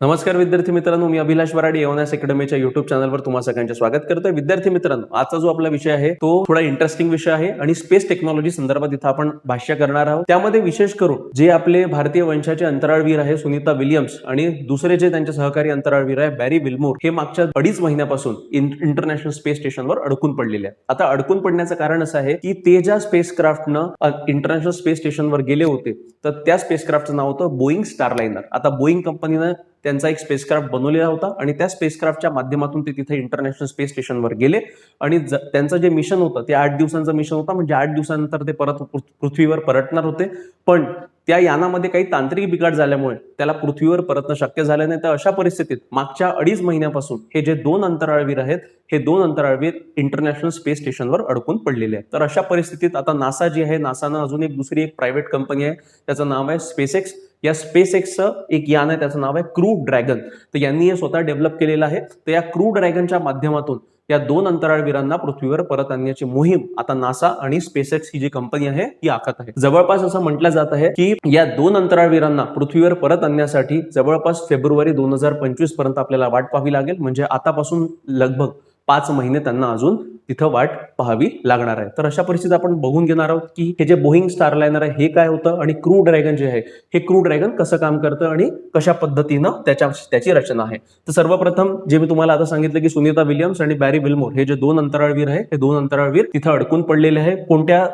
नमस्कार विद्यार्थी मित्रांनो मी अभिलाष वराडी एवनएस अकॅडमीच्या युट्यूब चॅनलवर तुम्हा सगळ्यांचे स्वागत करतोय. विद्यार्थी मित्रांनो आजचा जो आपला विषय आहे तो थोडा इंटरेस्टिंग विषय आहे आणि स्पेस टेक्नॉलॉजी संदर्भात इथं आपण भाष्य करणार आहोत. त्यामध्ये विशेष करून जे आपले भारतीय वंशाचे अंतराळवीर आहे सुनीता विलियम्स आणि दुसरे जे त्यांचे सहकारी अंतराळवीर आहे बॅरी विल्मोर हे मागच्या अडीच महिन्यापासून इंटरनॅशनल स्पेस स्टेशनवर अडकून पडलेले आहेत. आता अडकून पडण्याचं कारण असं आहे की ते ज्या स्पेस क्राफ्टनं इंटरनॅशनल स्पेस स्टेशनवर गेले होते तर त्या स्पेस क्राफ्टचं नाव होतं बोईंग स्टारलाइनर आता बोईंग कंपनीनं त्यांचा एक स्पेसक्राफ्ट बनवलेला होता आणि त्या स्पेसक्राफ्टच्या माध्यमातून ते तिथे इंटरनॅशनल स्पेस स्टेशनवर गेले. आणि त्यांचं जे मिशन होतं ते आठ दिवसांचं मिशन होतं. म्हणजे आठ दिवसानंतर ते परत पृथ्वीवर परतणार होते. पण त्या यानामध्ये काही तांत्रिक बिघाड झाल्यामुळे त्याला पृथ्वीवर परतणं शक्य झालं नाही. तर अशा परिस्थितीत मागच्या अडीच महिन्यापासून हे जे दोन अंतराळवीर आहेत हे दोन अंतराळवीर इंटरनॅशनल स्पेस स्टेशनवर अडकून पडलेले आहेत. तर अशा परिस्थितीत आता नासा जी आहे नासानं अजून एक दुसरी एक प्रायव्हेट कंपनी आहे त्याचं नाव आहे स्पेसएक्स या स्पेस एक्सचं एक यान आहे त्याचं नाव आहे क्रू ड्रॅगन तर यांनी हे स्वतः डेव्हलप केलेलं आहे. तर या क्रू ड्रॅगनच्या माध्यमातून या दोन अंतराळवीरांना पृथ्वीवर परत आणण्याची मोहीम आता नासा आणि स्पेसएक्स ही जी कंपनी आहे ही आखत आहे. जवळपास असं म्हटलं जात आहे की या दोन अंतराळवीरांना पृथ्वीवर परत आणण्यासाठी जवळपास फेब्रुवारी दोन हजार पंचवीसपर्यंत आपल्याला वाट पाहावी लागेल. म्हणजे आतापासून लगभग पाच महिने त्यांना अजून तिथं वाट पाहावी लागणार आहे. तर अशा परिस्थितीत आपण बघून घेणार आहोत की हे जे बोईंग स्टारलायनर आहे हे काय होतं आणि क्रू ड्रॅगन जे आहे हे क्रू ड्रॅगन कसं काम करतं आणि कशा पद्धतीनं त्याच्या त्याची रचना आहे. तर सर्वप्रथम जे मी तुम्हाला आता सांगितलं की सुनीता विलियम्स आणि बॅरी विल्मोर हे जे दोन अंतराळवीर आहे हे दोन अंतराळवीर तिथं अडकून पडलेले आहे. कोणत्या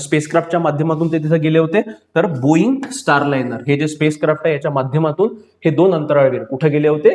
स्पेसक्राफ्टच्या माध्यमातून ते तिथे गेले होते? तर बोईंग स्टारलायनर हे जे स्पेसक्राफ्ट आहे याच्या माध्यमातून हे दोन अंतराळवीर कुठे गेले होते?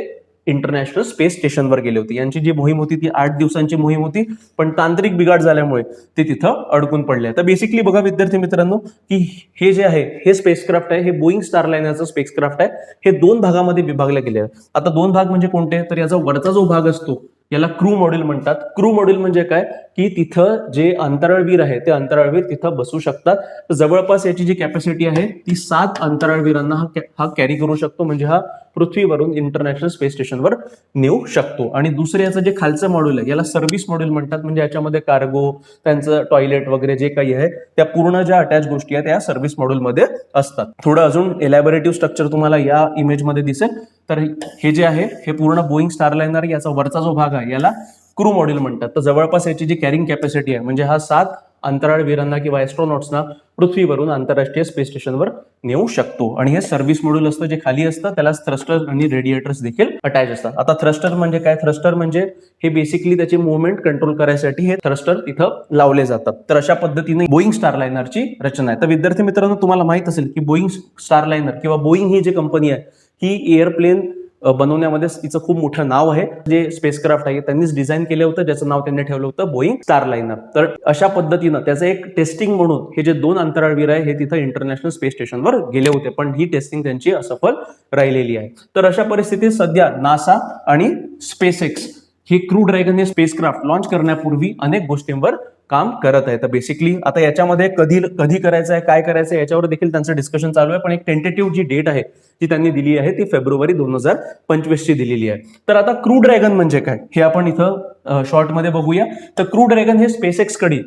इंटरनॅशनल स्पेस स्टेशनवर गेले होते. यांची जी मोहीम होती ती आठ दिवसांची मोहीम होती पण तांत्रिक बिघाड झाल्यामुळे ते तिथं अडकून पडले. तर बेसिकली बघा विद्यार्थी मित्रांनो की हे जे आहे हे स्पेसक्राफ्ट आहे हे बोईंग स्टारलायनरचं स्पेसक्राफ्ट आहे हे दोन भागामध्ये विभागले गेले आहे आता दोन भाग म्हणजे कोणते? तर याचा वरचा जो भाग असतो याला क्रू मॉड्यूल म्हणतात. क्रू मॉड्यूल म्हणजे काय? की तिथं जे अंतराळवीर आहे ते अंतराळवीर तिथं बसू शकतात. तर जवळपास याची जी कॅपॅसिटी आहे ती सात अंतराळवीरांना हा हा कॅरी करू शकतो. म्हणजे हा पृथ्वीवरून इंटरनॅशनल स्पेस स्टेशनवर नेऊ शकतो. आणि दुसरे याचं जे खालचं मॉड्यूल आहे याला सर्व्हिस मॉड्यूल म्हणतात. म्हणजे याच्यामध्ये कार्गो त्यांचं टॉयलेट वगैरे जे काही आहे त्या पूर्ण ज्या अटॅच गोष्टी आहेत त्या सर्व्हिस मॉड्यूलमध्ये असतात. थोडं अजून एलॅबोरेटिव्ह स्ट्रक्चर तुम्हाला या इमेजमध्ये दिसेल. तर हे जे आहे हे पूर्ण बोईंग स्टार स्टारलायनर याचा वरचा जो भाग आहे याला क्रू मॉड्यूल म्हणतात. तर जवळपास याची जी कॅरिंग कॅपॅसिटी आहे म्हणजे हा सात अंतराळवीरांना किंवा ॲस्ट्रॉनॉट्सना पृथ्वीवरून आंतरराष्ट्रीय स्पेस स्टेशनवर नेऊ शकतो. आणि हे सर्व्हिस मॉड्यूल असतं जे खाली असतं त्याला थ्रस्टर आणि रेडिएटर्स देखील अटॅच असतात. आता थ्रस्टर म्हणजे काय? थ्रस्टर म्हणजे हे बेसिकली त्याची मुवमेंट कंट्रोल करायसाठी हे थ्रस्टर तिथं लावले जातात. तर अशा पद्धतीने बोईंग स्टारलायनरची रचना आहे. तर विद्यार्थी मित्रांनो तुम्हाला माहीत असेल की बोईंग स्टारलायनर किंवा बोईंग ही जी कंपनी आहे ही एअरप्लेन बनवण्यामध्ये तिचं खूप मोठं नाव आहे. जे स्पेसक्राफ्ट आहे त्यांनीच डिझाईन केलं होतं ज्याचं नाव त्यांनी ठेवलं होतं बोईंग स्टारलायनर तर अशा पद्धतीनं त्याचं एक टेस्टिंग म्हणून हे जे दोन अंतराळवीर आहे हे तिथं इंटरनॅशनल स्पेस स्टेशनवर गेले होते. पण ही टेस्टिंग त्यांची असफल राहिलेली आहे. तर अशा परिस्थितीत सध्या नासा आणि स्पेसएक्स हे क्रू ड्रॅगन हे स्पेसक्राफ्ट लॉन्च करण्यापूर्वी अनेक गोष्टींवर काम करत आहे तर बेसिकली आता याच्यामध्ये कधी कधी करायचं आहे काय करायचं आहे याच्यावर देखील त्यांचं डिस्कशन चालू आहे. पण एक टेंटेटिव्ह जी डेट आहे ती त्यांनी दिली आहे ती फेब्रुवारी दोन हजार पंचवीसची दिलेली आहे. तर आता क्रू ड्रॅगन म्हणजे काय? हे आपण इथं शॉर्टमध्ये बघूया. तर क्रू ड्रॅगन हे स्पेसएक्स कडी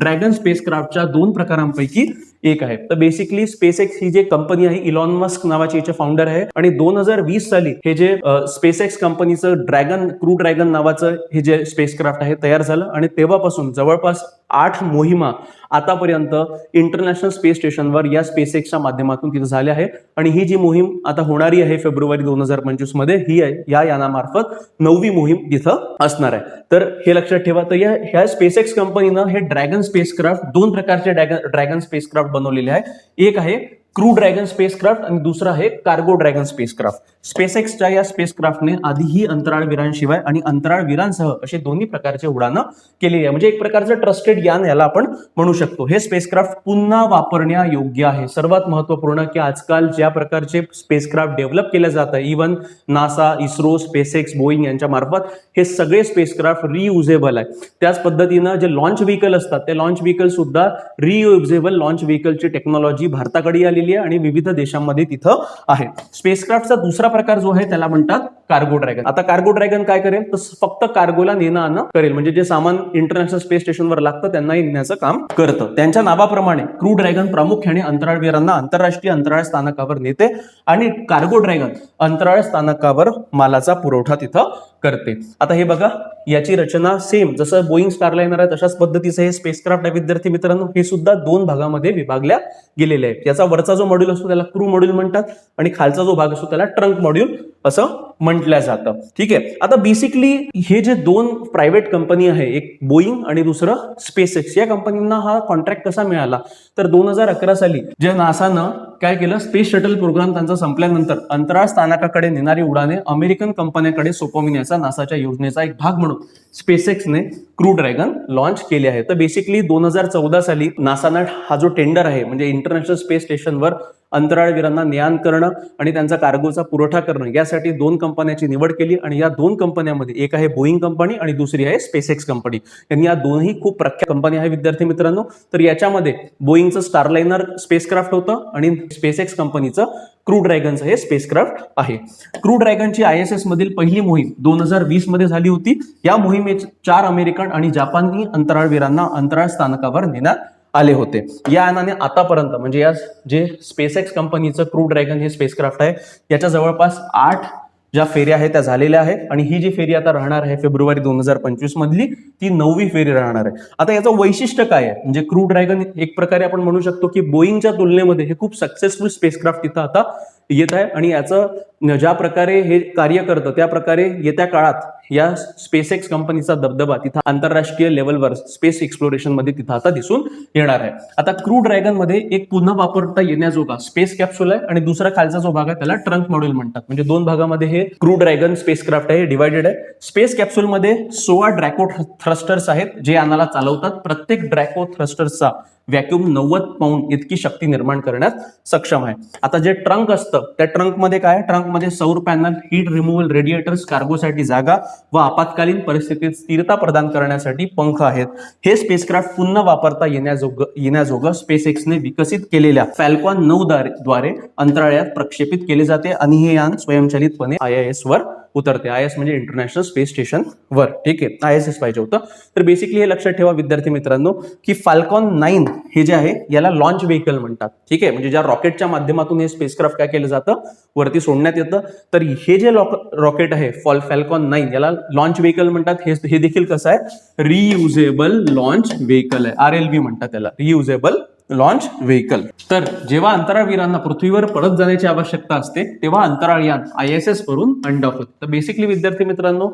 ड्रॅगन स्पेसक्राफ्टच्या दोन प्रकारांपैकी एक आहे. तर बेसिकली स्पेसएक्स ही जे कंपनी आहे इलॉन मस्क नावाची याचे फाउंडर आहे. आणि दोन हजार वीस साली हे जे स्पेसएक्स कंपनीचं ड्रॅगन क्रू ड्रॅगन नावाचं हे जे स्पेसक्राफ्ट आहे तयार झालं. आणि तेव्हापासून जवळपास आठ मोहिमा आतापर्यंत इंटरनॅशनल स्पेस स्टेशनवर या स्पेसएक्सच्या माध्यमातून तिथे झाले आहे. आणि ही जी मोहीम आता होणारी आहे फेब्रुवारी दोन हजार पंचवीसमध्ये ही आहे या यानामार्फत नववी मोहीम तिथं असणार आहे. तर हे लक्षात ठेवा तर या ह्या स्पेसएक्स कंपनीनं हे ड्रॅगन स्पेसक्राफ्ट दोन प्रकारचे ड्रॅगन ड्रॅगन स्पेसक्राफ्ट बनवलेले आहे. एक आहे क्रू ड्रॅगन स्पेसक्राफ्ट आणि दुसरा आहे कार्गो ड्रॅगन स्पेसक्राफ्ट. स्पेसएक्सच्या या स्पेसक्राफ्टने आधीही अंतराळवीरांशिवाय आणि अंतराळवीरांसह असे दोन्ही प्रकारचे उडानं केलेली आहे. म्हणजे एक प्रकारचं ट्रस्टेड यान याला आपण म्हणू शकतो. हे स्पेसक्राफ्ट पुन्हा वापरण्यायोग्य आहे. सर्वात महत्त्वपूर्ण की आजकाल ज्या प्रकारचे स्पेसक्राफ्ट डेव्हलप केलं जातं even NASA ISRO SpaceX Boeing यांच्या मार्फत हे सगळे स्पेसक्राफ्ट रियुजेबल आहे. त्याच पद्धतीनं जे लॉन्च व्हेकल असतात ते लॉन्च व्हेकल सुद्धा रियुजेबल लॉन्च व्हेकलची टेक्नॉलॉजी भारताकडे आलेली आहे आणि विविध देशांमध्ये तिथं आहे. स्पेसक्राफ्टचा दुसरा प्रकार जो आहे त्याला म्हणतात कार्गो ड्रॅगन आता कार्गो ड्रॅगन काय करेल? तर फक्त कार्गोला नेणं आणं करेल. म्हणजे जे सामान इंटरनॅशनल स्पेस स्टेशनवर लागतं त्यांनाही नेण्याचं काम करतं. त्यांच्या नावाप्रमाणे क्रू ड्रॅगन प्रामुख्याने अंतराळवीरांना आंतरराष्ट्रीय अंतराळ स्थानकावर नेते आणि कार्गो ड्रॅगन अंतराळ स्थानकावर मालाचा पुरवठा तिथं करते. आता हे बघा याची रचना सेम जसं बोईंग येणार आहे तशाच पद्धतीचं हे स्पेसक्राफ्ट आहे. विद्यार्थी मित्रांनो हे सुद्धा दोन भागामध्ये विभागल्या गेलेले आहे याचा वरचा जो मॉड्यूल असतो त्याला क्रू मॉड्यूल म्हणतात आणि खालचा जो भाग असतो त्याला ट्रंक मॉड्यूल असं म्हणतात. म्हटलं जातं. ठीक आहे? आता बेसिकली हे जे दोन प्रायव्हेट कंपनी आहे एक बोईंग आणि दुसरं स्पेस एक्स या कंपनींना हा कॉन्ट्रॅक्ट कसा मिळाला? तर दोन हजार अकरा साली जे नासानं काय केलं? स्पेस शटल प्रोग्राम त्यांचा संपल्यानंतर अंतराळ स्थानकाकडे नेणारी उडाने अमेरिकन कंपन्यांकडे सोपविण्याचा नासाच्या योजनेचा एक भाग म्हणून स्पेसेक्सने क्रू ड्रॅगन लॉन्च केले आहे. तर बेसिकली दोन हजार चौदा साली नासानं हा जो टेंडर आहे म्हणजे इंटरनॅशनल स्पेस स्टेशनवर अंतराळवीरांना ज्ञान करणं आणि त्यांचा कार्गोचा पुरवठा करणं यासाठी दोन कंपन्यांची निवड केली आणि या दोन कंपन्यांमध्ये एक आहे बोईंग कंपनी आणि दुसरी आहे स्पेसएक्स कंपनी यांनी या दोन्ही खूप प्रख्यात कंपनी आहे विद्यार्थी मित्रांनो. तर याच्यामध्ये बोईंगचं स्टारलाइनर स्पेसक्राफ्ट होतं आणि स्पेसएक्स कंपनीचं क्रू ड्रॅगनचं हे स्पेसक्राफ्ट आहे. क्रू ड्रॅगनची आय एस एस मधील पहिली मोहीम दोन हजार वीसमध्ये झाली होती. या मोहिमेत चार अमेरिकन आणि जापानी अंतराळवीरांना अंतराळ स्थानकावर नेण्यात आले होते. या यानाने आतापर्यंत म्हणजे या जे स्पेसएक्स कंपनीचं क्रू ड्रॅगन हे स्पेसक्राफ्ट आहे याच्या जवळपास आठ ज्या फेऱ्या आहेत त्या झालेल्या आहेत. आणि ही जी फेरी आता राहणार आहे फेब्रुवारी दोन हजार पंचवीस मधली ती नववी फेरी राहणार आहे. आता याचं वैशिष्ट्य काय आहे? म्हणजे क्रू ड्रॅगन एक प्रकारे आपण म्हणू शकतो की बोईंगच्या तुलनेमध्ये हे खूप सक्सेसफुल स्पेसक्राफ्ट तिथं आता येत आहे. आणि याचं ज्या प्रकारे हे कार्य करतं त्या प्रकारे येत्या काळात या स्पेसएक्स कंपनीचा दबदबा तिथं आंतरराष्ट्रीय लेवलवर स्पेस एक्सप्लोरेशनमध्ये तिथं आता दिसून येणार आहे. आता क्रू ड्रॅगनमध्ये एक पुन्हा वापरता येण्याजोगा स्पेस कॅप्सूल आहे आणि दुसरा खालचा जो भाग आहे त्याला ट्रंक मॉड्यूल म्हणतात. म्हणजे दोन भागामध्ये हे क्रू ड्रॅगन स्पेसक्राफ्ट आहे डिवायडेड आहे. स्पेस कॅप्सूलमध्ये सोळा ड्रॅको थ्रस्टर्स आहेत जे यानाला चालवतात. प्रत्येक ड्रॅको थ्रस्टर्सचा व्हॅक्युम नव्वद पाऊंड इतकी शक्ती निर्माण करण्यात सक्षम आहे. आता जे ट्रंक असतं त्या ट्रंकमध्ये काय ट्रंकमध्ये सौर पॅनल हीट रिमूव्हल रेडिएटर्स कार्गोसाठी जागा व आपत्कालीन परिस्थितीत स्थिरता प्रदान करण्यासाठी पंख आहेत. हे स्पेसक्राफ्ट पुन्हा वापरता येण्याजोग येण्याजोगं स्पेस एक्सने विकसित केलेल्या फॅल्कॉन नऊ द्वारे अंतराळात प्रक्षेपित केले जाते आणि हे यान स्वयंचलितपणे आय आय एस वर उतरते. आय एस म्हणजे इंटरनॅशनल स्पेस स्टेशन वर. ठीक आहे? आय एस एस पाहिजे होतं. तर बेसिकली हे लक्षात ठेवा विद्यार्थी मित्रांनो की फाल्कॉन नाईन हे जे आहे याला लॉन्च व्हेकल म्हणतात. ठीक आहे? म्हणजे ज्या रॉकेटच्या माध्यमातून हे स्पेसक्राफ्ट काय केलं जातं? वरती सोडण्यात येतं. तर हे जे रॉकेट आहे फॉल फॅल्कॉन नाईन याला लॉन्च व्हेकल म्हणतात. हे हे देखील कसं आहे? रियुजेबल लॉन्च व्हेकल आहे. आर एल व्ही म्हणतात त्याला. रियुजेबल लॉन्च व्हेकल तर जेव्हा अंतराळवीरांना पृथ्वीवर परत जाण्याची आवश्यकता असते तेव्हा अंतराळयान आय एस एस वरून अंडॉफ होते. तर बेसिकली विद्यार्थी मित्रांनो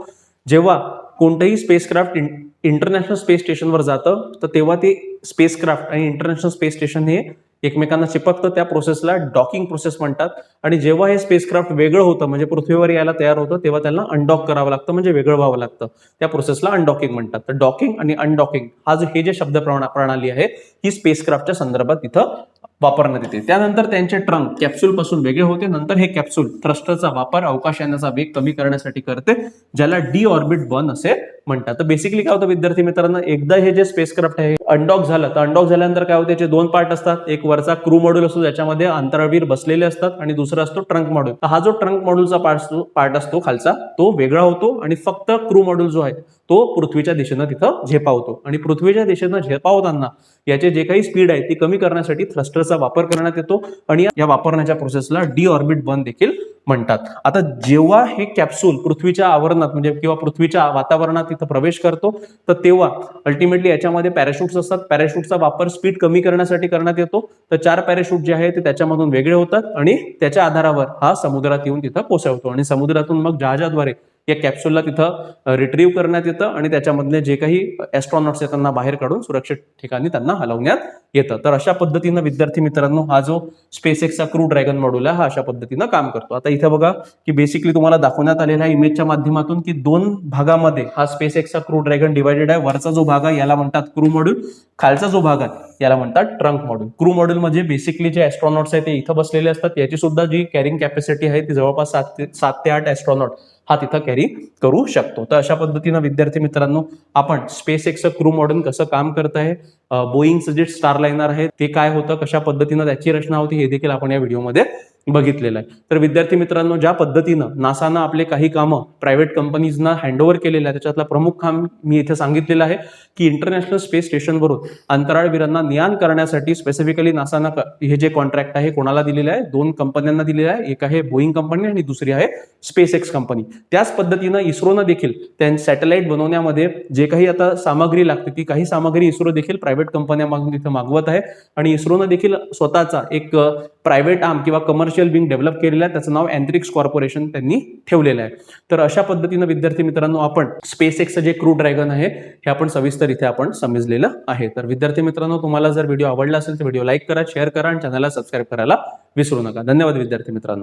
जेव्हा कोणतंही स्पेसक्राफ्ट इंटरनॅशनल स्पेस स्टेशनवर जातं तर तेव्हा ते स्पेसक्राफ्ट आणि इंटरनॅशनल स्पेस स्टेशन हे एकमेकांना चिपकतं त्या प्रोसेसला डॉकिंग प्रोसेस म्हणतात. आणि जेव्हा हे स्पेसक्राफ्ट वेगळं होतं म्हणजे पृथ्वीवर यायला तयार होतं तेव्हा त्यांना अनडॉक करावं लागतं म्हणजे वेगळं व्हावं लागतं. त्या प्रोसेसला अनडॉकिंग म्हणतात. तर डॉकिंग आणि अनडॉकिंग हा जो हे जे शब्द प्रणाली आहे ही स्पेसक्राफ्टच्या संदर्भात तिथं वापरण्यात येते. त्यानंतर त्यांचे ट्रंक कॅप्सूल पासून वेगळे होते. नंतर हे कॅप्सूल थ्रस्टरचा वापर अवकाशयानाचा वेग कमी करण्यासाठी करते ज्याला डी ऑर्बिट बन असे म्हणतात. तर बेसिकली काय होतं विद्यार्थी मित्रांनो एकदा हे जे स्पेसक्राफ्ट आहे अनडॉक झालं. तर अनडॉक झाल्यानंतर काय होतं? त्याचे दोन पार्ट असतात. एक वरचा क्रू मॉड्यूल असतो ज्याच्यामध्ये अंतरावीर बसलेले असतात आणि दुसरा असतो ट्रंक मॉड्यूल हा जो ट्रंक मॉड्यूलचा पार्ट असतो पार्ट असतो खालचा तो वेगळा होतो आणि फक्त क्रू मॉड्यूल जो आहे तो पृथ्वीच्या दिशेनं तिथं झेपावतो. आणि पृथ्वीच्या दिशेनं झेपावताना याचे जे काही स्पीड आहे ती कमी करण्यासाठी थ्रस्टरचा वापर करण्यात येतो आणि या वापरण्याच्या प्रोसेसला डी ऑर्बिट बन देखील म्हणतात. आता जेव्हा हे कॅप्सूल पृथ्वीच्या आवरणात म्हणजे किंवा पृथ्वीच्या वातावरणात तिथं प्रवेश करतो तर तेव्हा अल्टिमेटली याच्यामध्ये पॅराशूट्स असतात. पॅराशूटचा वापर स्पीड कमी करण्यासाठी करण्यात येतो. तर चार पॅराशूट जे आहे ते त्याच्यामधून वेगळे होतात आणि त्याच्या आधारावर हा समुद्रात येऊन तिथं कोसळतो. आणि समुद्रातून मग जहाजाद्वारे या कॅप्सूलला तिथं रिट्रीव्ह करण्यात येतं आणि त्याच्यामधले जे काही ॲस्ट्रॉनॉट्स आहेत त्यांना बाहेर काढून सुरक्षित ठिकाणी त्यांना हलवण्यात येतं. तर अशा पद्धतीनं विद्यार्थी मित्रांनो हा जो स्पेस एक्सचा क्रू ड्रॅगन मॉड्यूल आहे हा अशा पद्धतीनं काम करतो. आता इथं बघा की बेसिकली तुम्हाला दाखवण्यात आलेल्या इमेजच्या माध्यमातून की दोन भागामध्ये हा स्पेस एक्सचा क्रू ड्रॅगन डिवायडेड आहे. वरचा जो भाग आहे याला म्हणतात क्रू मॉड्यूल खालचा जो भाग आहे याला म्हणतात ट्रंक मॉड्यूल क्रू मॉड्यूल म्हणजे बेसिकली जे ॲस्ट्रॉनॉट्स आहेत ते इथं बसलेले असतात. याची सुद्धा जी कॅरिंग कॅपॅसिटी आहे ती जवळपास सात ते सात ते आठ ॲस्ट्रॉनॉट हा तिथं कॅरी करू शकतो. तर अशा पद्धतीनं विद्यार्थी मित्रांनो आपण स्पेस एक्सचं क्रू मॉड्यूल कसं काम करत आहे बोईंगचं जे स्टार लायनर आहे ते काय होतं कशा पद्धतीनं त्याची रचना होती हे देखील आपण या व्हिडिओमध्ये बघितलेलं आहे. तर विद्यार्थी मित्रांनो ज्या पद्धतीनं नासानं आपले काही कामं प्रायव्हेट कंपनीजना हँडओव्हर केलेलं आहे त्याच्यातला प्रमुख काम मी इथे सांगितलेलं आहे की इंटरनॅशनल स्पेस स्टेशनवरून अंतराळवीरांना नियान करण्यासाठी स्पेसिफिकली नासानं हे जे कॉन्ट्रॅक्ट आहे कोणाला दिलेलं आहे? दोन कंपन्यांना दिलेलं आहे. एक आहे बोईंग कंपनी आणि दुसरी आहे स्पेस एक्स कंपनी त्याच पद्धतीनं इस्रोनं देखील त्या सॅटेलाइट बनवण्यामध्ये जे काही आता सामग्री लागते ती काही सामग्री इस्रो देखील प्रायव्हेट कंपन्या मागून तिथं मागवत आहे. आणि इस्रोनं देखील स्वतःचा एक प्रायव्हेट आर्म किंवा कमर्शियल कमर्शियल विंग डेव्हलप केलेलं आहे. त्याचं नाव अँथ्रिक्स कॉर्पोरेशन त्यांनी ठेवलेलं आहे. तर अशा पद्धतीनं विद्यार्थी मित्रांनो आपण स्पेस एक्सचं जे क्रू ड्रॅगन आहे हे आपण सविस्तर इथे आपण समजलेलं आहे. तर विद्यार्थी मित्रांनो तुम्हाला जर व्हिडिओ आवडला असेल तर व्हिडिओ लाईक करा शेअर करा आणि चॅनलला सबस्क्राईब करायला विसरू नका. धन्यवाद विद्यार्थी मित्रांनो.